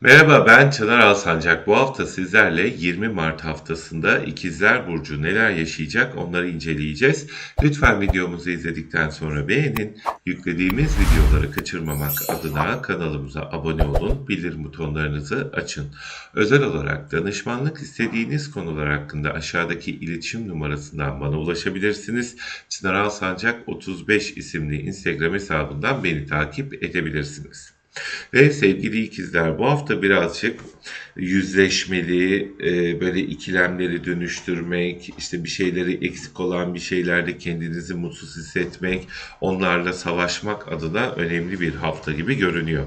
Merhaba ben Çınar Alsancak. Bu hafta sizlerle 20 Mart haftasında İkizler Burcu neler yaşayacak onları inceleyeceğiz. Lütfen videomuzu izledikten sonra beğenin. Yüklediğimiz videoları kaçırmamak adına kanalımıza abone olun. Bildirim butonlarınızı açın. Özel olarak danışmanlık istediğiniz konular hakkında aşağıdaki iletişim numarasından bana ulaşabilirsiniz. Çınar Alsancak 35 isimli Instagram hesabından beni takip edebilirsiniz. Ve sevgili ikizler bu hafta birazcık yüzleşmeli, e, böyle ikilemleri dönüştürmek, işte bir şeyleri eksik olan bir şeylerde kendinizi mutsuz hissetmek, onlarla savaşmak adına önemli bir hafta gibi görünüyor.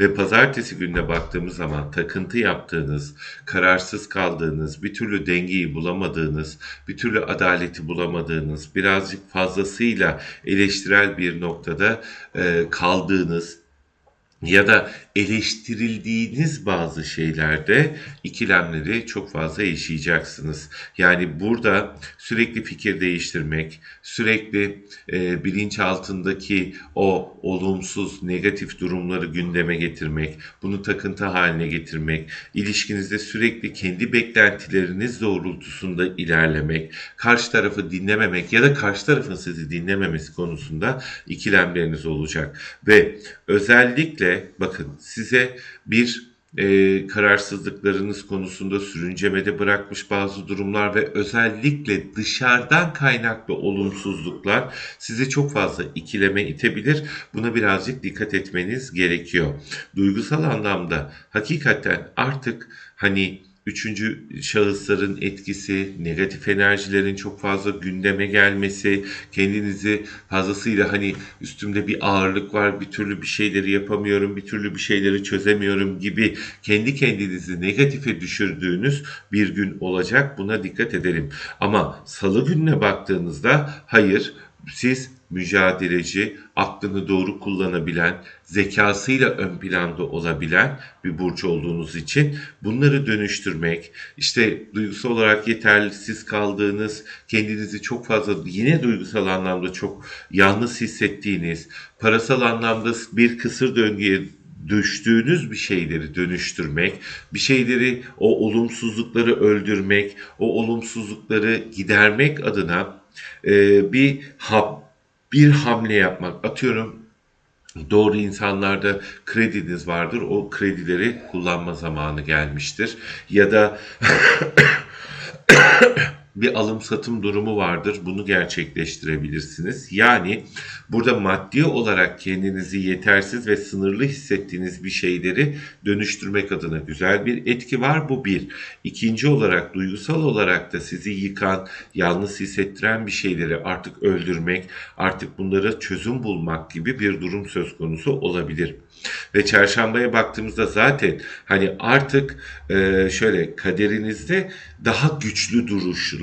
Ve pazartesi gününe baktığımız zaman takıntı yaptığınız, kararsız kaldığınız, bir türlü dengeyi bulamadığınız, bir türlü adaleti bulamadığınız, birazcık fazlasıyla eleştirel bir noktada e, kaldığınız, ya da eleştirildiğiniz bazı şeylerde ikilemleri çok fazla yaşayacaksınız. Yani burada sürekli fikir değiştirmek, sürekli e, bilinç altındaki o olumsuz, negatif durumları gündeme getirmek, bunu takıntı haline getirmek, ilişkinizde sürekli kendi beklentileriniz doğrultusunda ilerlemek, karşı tarafı dinlememek ya da karşı tarafın sizi dinlememesi konusunda ikilemleriniz olacak. Ve özellikle bakın size bir e, kararsızlıklarınız konusunda sürüncemede bırakmış bazı durumlar ve özellikle dışarıdan kaynaklı olumsuzluklar sizi çok fazla ikileme itebilir. Buna birazcık dikkat etmeniz gerekiyor. Duygusal anlamda hakikaten artık hani üçüncü şahısların etkisi, negatif enerjilerin çok fazla gündeme gelmesi, kendinizi fazlasıyla hani üstümde bir ağırlık var, bir türlü bir şeyleri yapamıyorum, bir türlü bir şeyleri çözemiyorum gibi kendi kendinizi negatife düşürdüğünüz bir gün olacak. Buna dikkat edelim. Ama salı gününe baktığınızda hayır siz mücadeleci, aklını doğru kullanabilen, zekasıyla ön planda olabilen bir burç olduğunuz için bunları dönüştürmek, işte duygusal olarak yetersiz kaldığınız, kendinizi çok fazla yine duygusal anlamda çok yalnız hissettiğiniz, parasal anlamda bir kısır döngüye düştüğünüz bir şeyleri dönüştürmek, bir şeyleri o olumsuzlukları öldürmek, o olumsuzlukları gidermek adına e, bir hap bir hamle yapmak. Atıyorum doğru insanlarda krediniz vardır. O kredileri kullanma zamanı gelmiştir. Ya da bir alım satım durumu vardır. Bunu gerçekleştirebilirsiniz. Yani burada maddi olarak kendinizi yetersiz ve sınırlı hissettiğiniz bir şeyleri dönüştürmek adına güzel bir etki var. Bu bir. İkinci olarak duygusal olarak da sizi yıkan, yalnız hissettiren bir şeyleri artık öldürmek, artık bunlara çözüm bulmak gibi bir durum söz konusu olabilir. Ve çarşambaya baktığımızda zaten hani artık şöyle kaderinizde daha güçlü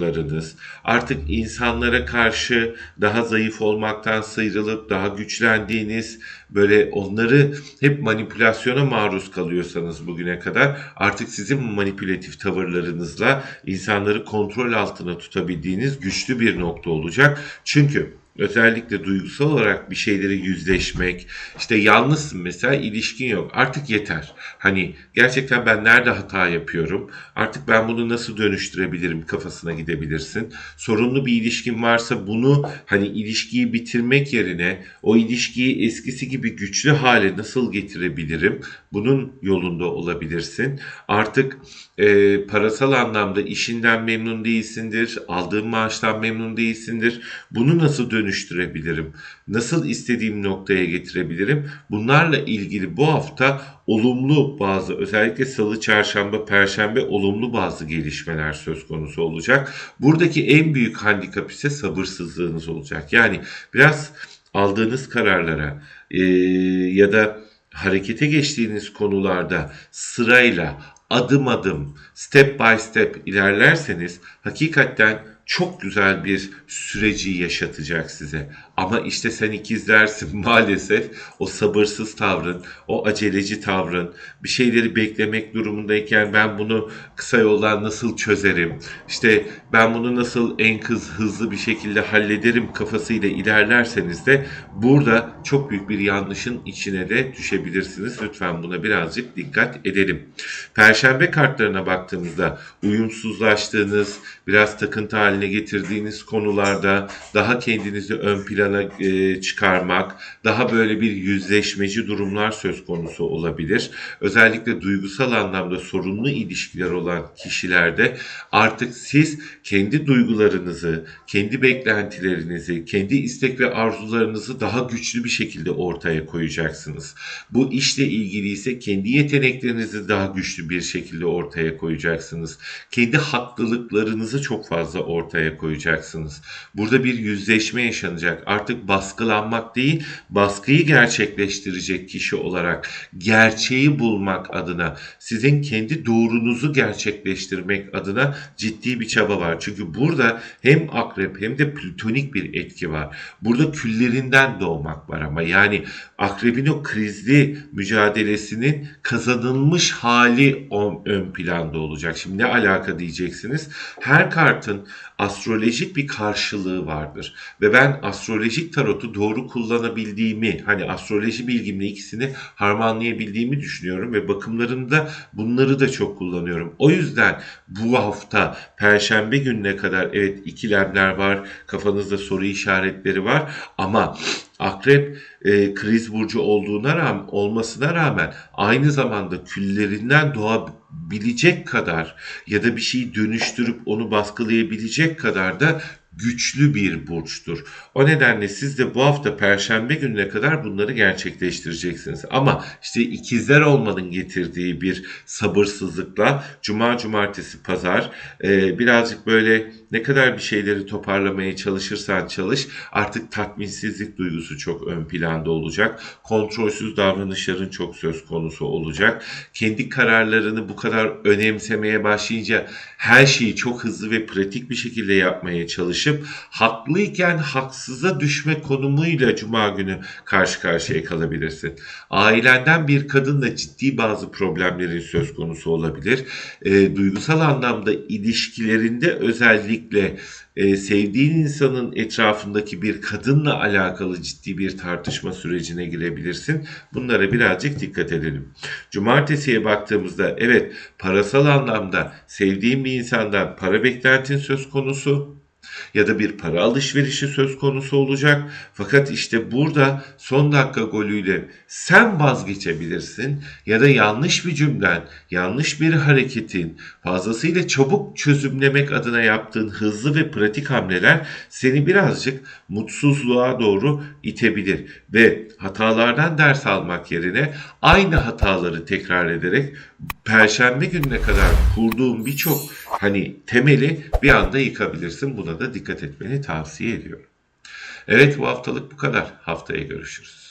duruşlarınız, artık insanlara karşı daha zayıf olmaktan sıyrılıp daha güçlendiğiniz, böyle onları hep manipülasyona maruz kalıyorsanız bugüne kadar artık sizin manipülatif tavırlarınızla insanları kontrol altına tutabildiğiniz güçlü bir nokta olacak. Çünkü özellikle duygusal olarak bir şeyleri yüzleşmek, işte yalnızsın mesela ilişkin yok artık yeter. Hani gerçekten ben nerede hata yapıyorum, artık ben bunu nasıl dönüştürebilirim kafasına gidebilirsin. Sorunlu bir ilişkin varsa bunu hani ilişkiyi bitirmek yerine o ilişkiyi eskisi gibi güçlü hale nasıl getirebilirim bunun yolunda olabilirsin. Artık e, parasal anlamda işinden memnun değilsindir, aldığın maaştan memnun değilsindir. Bunu nasıl dönüştürebilirim? Nasıl istediğim noktaya getirebilirim? Bunlarla ilgili bu hafta olumlu bazı özellikle salı, çarşamba, perşembe olumlu bazı gelişmeler söz konusu olacak. Buradaki en büyük handikap ise sabırsızlığınız olacak. Yani biraz aldığınız kararlara e, ya da harekete geçtiğiniz konularda sırayla adım adım, step by step ilerlerseniz hakikaten çok güzel bir süreci yaşatacak size. Ama işte sen ikizlersin maalesef o sabırsız tavrın, o aceleci tavrın, bir şeyleri beklemek durumundayken ben bunu kısa yoldan nasıl çözerim, işte ben bunu nasıl en kız hızlı bir şekilde hallederim kafasıyla ilerlerseniz de burada çok büyük bir yanlışın içine de düşebilirsiniz. Lütfen buna birazcık dikkat edelim. Perşembe kartlarına baktığımızda uyumsuzlaştığınız, biraz takıntı haline getirdiğiniz konularda daha kendinizi ön plana e, çıkarmak, daha böyle bir yüzleşmeci durumlar söz konusu olabilir. Özellikle duygusal anlamda sorunlu ilişkiler olan kişilerde artık siz kendi duygularınızı, kendi beklentilerinizi, kendi istek ve arzularınızı daha güçlü bir şekilde ortaya koyacaksınız. Bu işle ilgili ise kendi yeteneklerinizi daha güçlü bir şekilde ortaya koyacaksınız. Kendi haklılıklarınızı çok fazla ortaya koyacaksınız. Burada bir yüzleşme yaşanacak. Artık baskılanmak değil, baskıyı gerçekleştirecek kişi olarak gerçeği bulmak adına, sizin kendi doğrunuzu gerçekleştirmek adına ciddi bir çaba var. Çünkü burada hem akrep hem de plütonik bir etki var. Burada küllerinden doğmak var ama yani akrebin o krizli mücadelesinin kazanılmış hali ön planda olacak. Şimdi ne alaka diyeceksiniz? Her kartın astrolojik bir karşılığı vardır. Ve ben astrolojik tarotu doğru kullanabildiğimi, hani astroloji bilgimle ikisini harmanlayabildiğimi düşünüyorum ve bakımlarımda bunları da çok kullanıyorum. O yüzden bu hafta perşembe gününe kadar evet ikilemler var, kafanızda soru işaretleri var ama Akrep e, kriz burcu olduğuna rağmen olmasına rağmen aynı zamanda küllerinden doğabilecek kadar ya da bir şeyi dönüştürüp onu baskılayabilecek kadar da güçlü bir burçtur. O nedenle siz de bu hafta perşembe gününe kadar bunları gerçekleştireceksiniz. Ama işte ikizler olmanın getirdiği bir sabırsızlıkla cuma, cumartesi, pazar e, birazcık böyle ne kadar bir şeyleri toparlamaya çalışırsan çalış artık tatminsizlik duygusu çok ön planda olacak. Kontrolsüz davranışların çok söz konusu olacak. Kendi kararlarını bu kadar önemsemeye başlayınca her şeyi çok hızlı ve pratik bir şekilde yapmaya çalışıp haklıyken haksıza düşme konumuyla cuma günü karşı karşıya kalabilirsin. Ailenden bir kadınla ciddi bazı problemlerin söz konusu olabilir. E, duygusal anlamda ilişkilerinde özellikle e, sevdiğin insanın etrafındaki bir kadınla alakalı ciddi bir tartışma sürecine girebilirsin. Bunlara birazcık dikkat edelim. Cumartesiye baktığımızda evet parasal anlamda sevdiğin bir insandan para beklentin söz konusu ya da bir para alışverişi söz konusu olacak. Fakat işte burada son dakika golüyle sen vazgeçebilirsin ya da yanlış bir cümlen, yanlış bir hareketin, fazlasıyla çabuk çözümlemek adına yaptığın hızlı ve pratik hamleler seni birazcık mutsuzluğa doğru itebilir ve hatalardan ders almak yerine aynı hataları tekrar ederek Perşembe gününe kadar kurduğum birçok hani temeli bir anda yıkabilirsin. Buna da dikkat etmeni tavsiye ediyorum. Evet bu haftalık bu kadar. Haftaya görüşürüz.